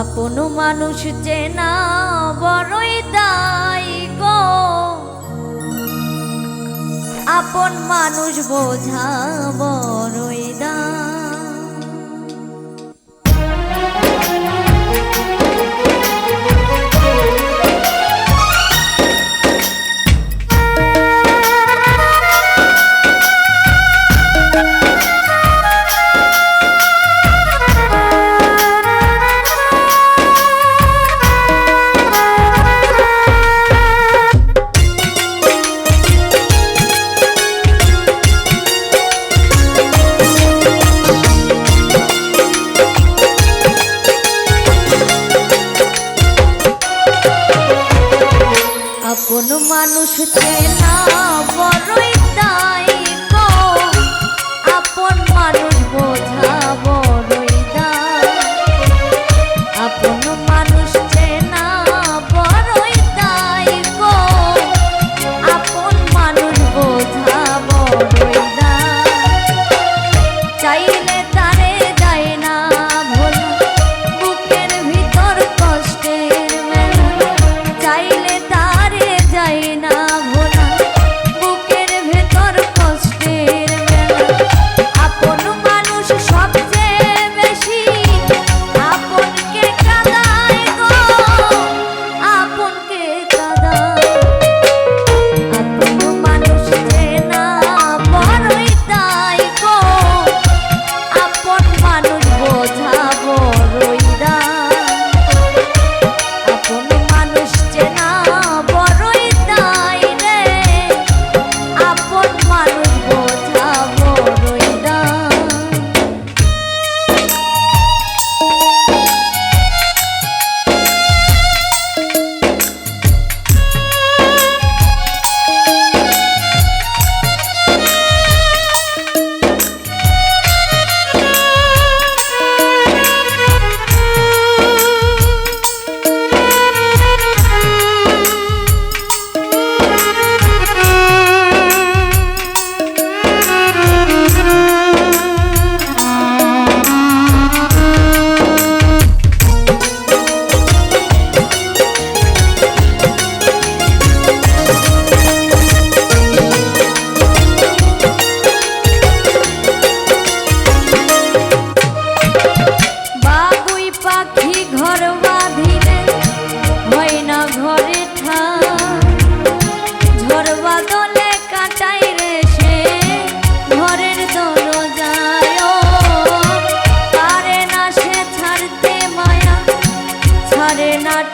আপন মানুষ চেনা বড়ই দায় গো। আপন মানুষ বোঝা বড়ই দায়।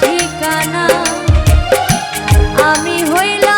ঠিকানা। আমি হইলাম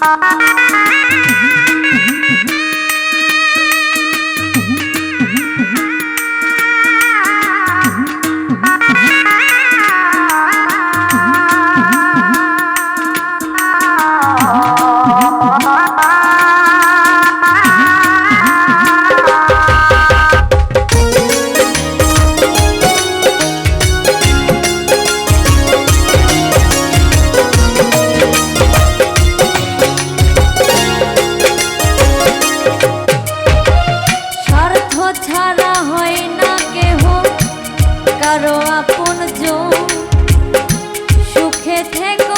Bye. করো আপন সুখে থেকে।